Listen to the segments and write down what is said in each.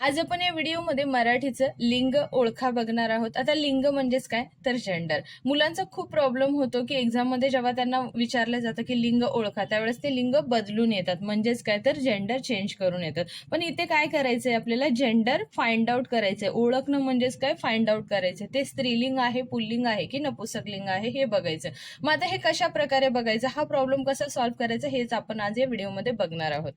आज आपण या व्हिडिओमध्ये मराठीचं लिंग ओळखा बघणार आहोत. आता लिंग म्हणजेच काय? तर जेंडर मुलांचा खूप प्रॉब्लेम होतो की एक्झाममध्ये जेव्हा त्यांना विचारलं जातं की लिंग ओळखा त्यावेळेस ते लिंग बदलून येतात. म्हणजेच काय? तर जेंडर चेंज करून येतात. पण इथे काय करायचंय आपल्याला? जेंडर फाइंड आउट करायचंय. ओळखणं म्हणजेच काय? फाइंड आउट करायचंय. ते स्त्रीलिंग आहे पुल्लिंग आहे की नपुसकलिंग आहे हे बघायचं. मग आता हे कशा प्रकारे बघायचं? हा प्रॉब्लेम कसा सॉल्व्ह करायचा? हेच आपण आज या व्हिडिओमध्ये बघणार आहोत.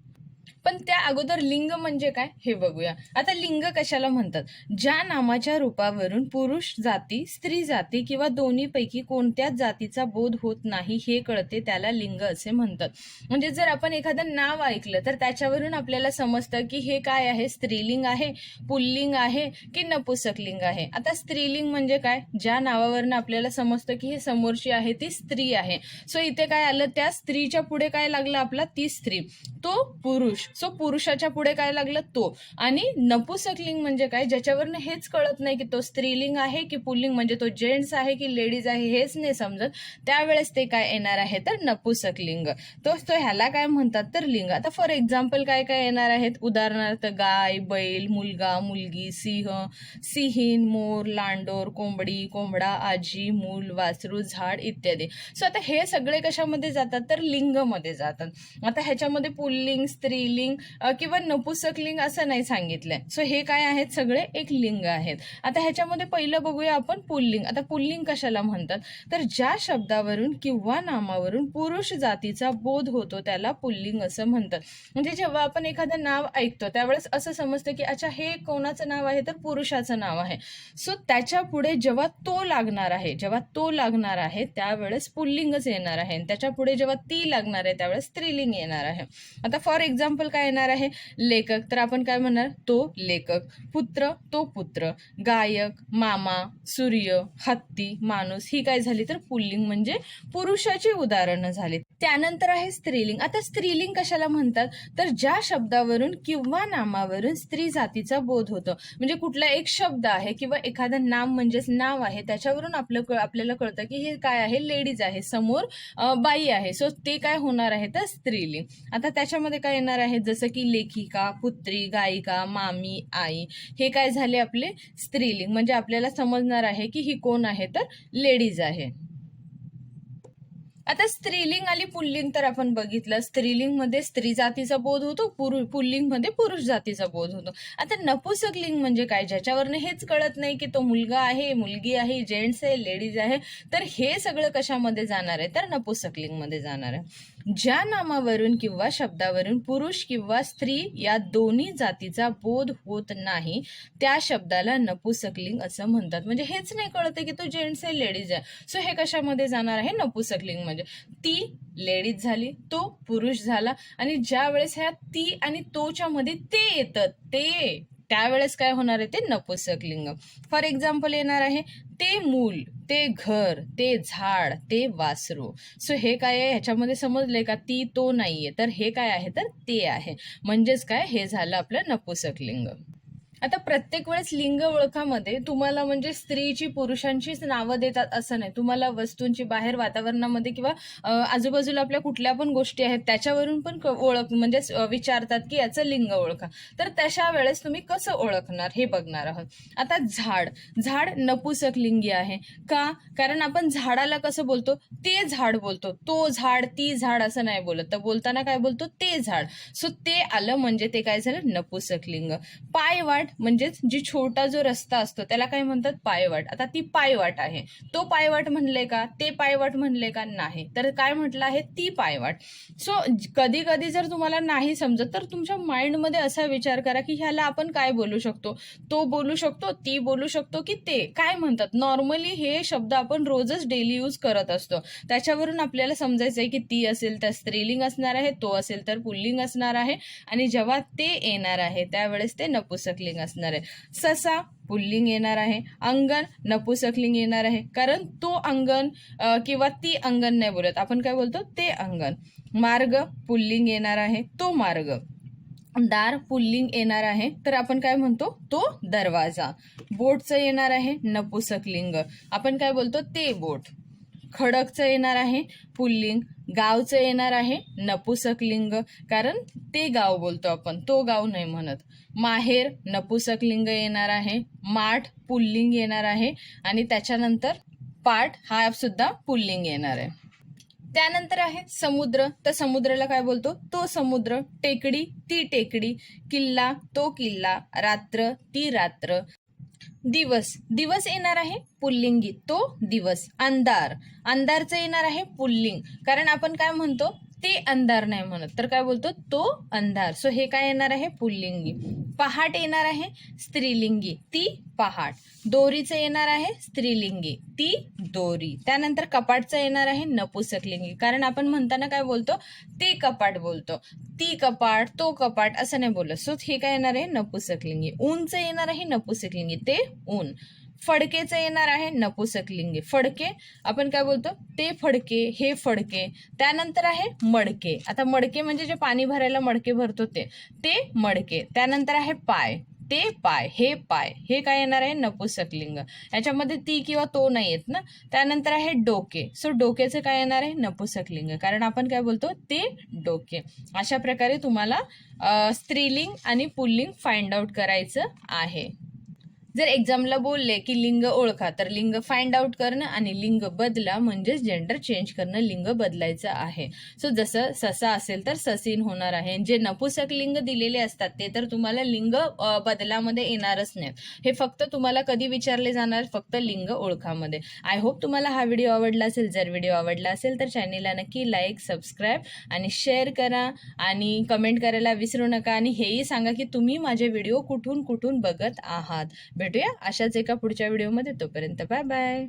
पण त्या अगोदर लिंग म्हणजे काय हे बघूया. आता लिंग कशाला म्हणतात? ज्या नामाच्या रूपावरून पुरुष जाती स्त्री जाती किंवा दोन्हीपैकी कोणत्याच जातीचा बोध होत नाही हे कळते त्याला लिंग असे म्हणतात. म्हणजे जर आपण एखादं नाव ऐकलं तर त्याच्यावरून आपल्याला समजतं की हे काय आहे? स्त्रीलिंग आहे पुल्लिंग आहे की नपुसकलिंग आहे? आता स्त्रीलिंग म्हणजे काय? ज्या नावावरनं आपल्याला समजतं की हे समोरची आहे ती स्त्री आहे. सो इथे काय आलं? त्या स्त्रीच्या पुढे काय लागलं आपला? ती स्त्री. तो पुरुष. सो पुरुषाच्या पुढे काय लागलं? तो. आणि नपुसकलिंग म्हणजे काय? ज्याच्यावरनं हेच कळत नाही की तो स्त्रीलिंग आहे की पुल्लिंग म्हणजे तो जेंट्स आहे की लेडीज आहे हेच नाही समजत. त्यावेळेस ते काय येणार आहे तर नपुसकलिंग. तोच तो ह्याला काय म्हणतात तर लिंग. आता फॉर एक्झाम्पल काय काय येणार आहेत? उदाहरणार्थ गाय बैल मुलगा मुलगी सिंह सिहीन मोर लांडोर कोंबडी कोंबडा आजी मूल वासरू झाड इत्यादी. सो आता हे सगळे कशामध्ये जातात? तर लिंगमध्ये जातात. आता ह्याच्यामध्ये पुल्लिंग स्त्री स्त्रीलिंग किंवा नपुसकलिंग असं नाही सांगितलंय. सो हे काय आहेत सगळे? एक लिंग आहेत. आता ह्याच्यामध्ये पहिलं बघूया आपण पुल्लिंग. आता पुल्लिंग कशाला म्हणतात? तर ज्या शब्दावरून किंवा नामावरून पुरुष जातीचा बोध होतो त्याला पुल्लिंग असं म्हणतात. म्हणजे जेव्हा आपण एखादं नाव ऐकतो त्यावेळेस असं समजतं की अच्छा हे कोणाचं नाव आहे? तर पुरुषाचं नाव आहे. सो त्याच्या पुढे जेव्हा तो लागणार आहे जेव्हा तो लागणार आहे त्यावेळेस पुल्लिंगच येणार आहे. त्याच्या पुढे जेव्हा ती लागणार आहे त्यावेळेस स्त्रीलिंग येणार आहे. आता फॉर एक्झाम्पल काय येणार आहे? लेखक. तर आपण काय म्हणणार? तो लेखक. पुत्र तो पुत्र. गायक मामा सूर्य हत्ती माणूस ही काय झाली? तर पुल्लिंग म्हणजे पुरुषाची उदाहरणं झाली. त्यानंतर आहे स्त्रीलिंग. आता स्त्रीलिंग कशाला म्हणतात? तर ज्या शब्दावरून किंवा नामावरून स्त्री जातीचा बोध होतो. म्हणजे कुठला एक शब्द आहे किंवा एखादं नाम म्हणजेच नाव आहे त्याच्यावरून आपलं कळ- आपल्याला कळतं की हे काय आहे? लेडीज आहे. समोर बाई आहे. सो ते काय होणार आहे? तर स्त्रीलिंग. आता त्याच्यामध्ये काय येणार आहे जसं की लेखिका पुत्री गायिका मामी आई हे काय झाले आपले? स्त्रीलिंग. म्हणजे आपल्याला समजणार आहे की ही कोण आहे? तर लेडीज आहे. आता स्त्रीलिंग आणि पुल्लिंग तर आपण बघितलं. स्त्रीलिंगमध्ये स्त्री जातीचा बोध होतो पुरु पुल्लिंगमध्ये पुरुष जातीचा बोध होतो. आता नपुसकलिंग म्हणजे काय? ज्याच्यावरनं हेच कळत नाही की तो मुलगा आहे मुलगी आहे जेंट्स आहे लेडीज आहे तर हे सगळं कशामध्ये जाणार आहे? तर नपुसकलिंगमध्ये जाणार आहे. ज्या नामावरून किंवा शब्दावरून पुरुष किंवा स्त्री या दोन्ही जातीचा बोध होत नाही त्या शब्दाला नपुसकलिंग असं म्हणतात. म्हणजे हेच नाही कळतं की तो जेंट्स आहे लेडीज आहे. सो हे कशामध्ये जाणार आहे? नपुसकलिंग म्हणजे ती लेडीज झाली तो पुरुष झाला आणि ज्या वेळेस ह्या ती आणि तोच्या मध्ये ते येतं ते. त्यावेळेस काय होणार आहे ते नपुसकलिंग फॉर एक्झाम्पल येणार आहे ते मूल ते घर ते झाड ते वासरू. सो हे काय आहे? ह्याच्यामध्ये समजले का? ती तो नाहीये. तर हे काय आहे? तर ते आहे. म्हणजेच काय? हे झालं आपलं नपुसक लिंग. आता प्रत्येक वेळेस लिंग ओळखामध्ये तुम्हाला म्हणजे स्त्रीची पुरुषांचीच नावं देतात असं नाही. तुम्हाला वस्तूंची बाहेर वातावरणामध्ये किंवा आजूबाजूला आपल्या कुठल्या पण गोष्टी आहेत त्याच्यावरून पण ओळख म्हणजे विचारतात की याचं लिंग ओळखा. तर तशा वेळेस तुम्ही कसं ओळखणार हे बघणार आहोत. आता झाड. झाड नपुसक लिंगी आहे. का? कारण आपण झाडाला कसं बोलतो? ते झाड बोलतो. तो झाड ती झाड असं नाही बोलत. तर बोलताना काय बोलतो? ते झाड. सो ते आलं म्हणजे ते काय झालं? नपुसक लिंग. पायवाट म्हणजेच जी छोटा जो रस्ता असतो त्याला काय म्हणतात? पायवाट. आता ती पायवाट आहे. तो पायवाट म्हणले का? ते पायवाट म्हणले का? नाही. तर काय म्हटलं आहे? ती पायवाट. सो कधी कधी जर तुम्हाला नाही समजत तर तुमच्या माइंडमध्ये असा विचार करा की ह्याला आपण काय बोलू शकतो? तो बोलू शकतो ती बोलू शकतो की ते. काय म्हणतात? नॉर्मली हे शब्द आपण रोजच डेली यूज करत असतो. त्याच्यावरून आपल्याला समजायचं आहे की ती असेल तर स्त्रीलिंग असणार आहे तो असेल तर पुल्लिंग असणार आहे. आणि जेव्हा ते येणार आहे त्यावेळेस ते नपुसकलिंग असणार आहे. ससा पुल्लिंग येणार आहे. अंगण नपुसकलिंग येणार आहे. कारण तो अंगण किंवा ती अंगण नाही बोलत. आपण काय बोलतो? ते अंगण. मार्ग पुल्लिंग येणार आहे. तो मार्ग. दार पुल्लिंग येणार आहे. तर आपण काय म्हणतो? तो दरवाजा. बोटचं येणार आहे नपुसकलिंग. आपण काय बोलतो? ते बोट. खडकचं येणार आहे पुल्लिंग. गावचं येणार आहे नपुसक लिंग कारण ते गाव बोलतो आपण तो गाव नाही म्हणत. माहेर नपुसकलिंग येणार आहे माठ पुल्लिंग येणार आहे आणि त्याच्यानंतर पाठ हा सुद्धा पुल्लिंग येणार आहे. त्यानंतर आहे समुद्र. तर समुद्राला काय बोलतो? तो समुद्र टेकडी ती टेकडी. किल्ला तो किल्ला. रात्र ती रात्र. दिवस. दिवस येणार आहे पुल्लिंगी. तो दिवस. अंधार. अंधारचं येणार आहे पुल्लिंग. कारण आपण काय म्हणतो? ते अंधार नाही म्हणत. तर काय बोलतो? तो अंधार. सो हे काय येणार आहे? पुल्लिंगी. पहाट येणार आहे? स्त्रीलिंगी. ती पहाट. दोरीचं येणार आहे? स्त्रीलिंगी. ती दोरी. त्यानंतर कपाटचं येणार आहे? नपुसकलिंगी. कारण आपण म्हणताना काय बोलतो? ते कपाट बोलतो. ती कपाट तो कपाट असं नाही बोलत. सो हे काय येणार आहे? नपुसकलिंगी. ऊनचं येणार आहे? नपुसकलिंगी. ते ऊन. फडकेचं येणार आहे नपुसकलिंगी फडके आपण काय बोलतो? ते फडके हे फडके त्यानंतर आहे मडके. आता मडके म्हणजे जे पाणी भरायला मडके भरतो ते ते मडके. त्यानंतर आहे पाय ते पाय हे पाय हे काय येणार आहे? नपुसकलिंग याच्यामध्ये ती किंवा तो नाही येत ना? त्यानंतर आहे डोके. सो डोक्याचं काय येणार आहे? नपुसकलिंग कारण आपण काय बोलतो? ते डोके. अशा प्रकारे तुम्हाला स्त्रीलिंग आणि पुल्लिंग फाइंड आउट करायचं आहे. जर एक्झामला बोलले की लिंग ओळखा तर लिंग फाइंड आउट करणं आणि लिंग बदला म्हणजेच जेंडर चेंज करणं लिंग बदलायचं आहे. सो जसं ससा असेल तर ससीन होणार आहे. जे नपुसक लिंग दिलेले असतात ते तर तुम्हाला लिंग बदलामध्ये येणारच नाही हे फक्त तुम्हाला कधी विचारले जाणार? फक्त लिंग ओळखामध्ये. आय होप तुम्हाला हा व्हिडिओ आवडला असेल. जर व्हिडिओ आवडला असेल तर चॅनेलला नक्की लाईक सबस्क्राईब आणि शेअर करा आणि कमेंट करायला विसरू नका. आणि हेही सांगा की तुम्ही माझे व्हिडिओ कुठून कुठून बघत आहात. भेटूया अशाच एका पुढच्या व्हिडिओमध्ये तोपर्यंत बाय बाय.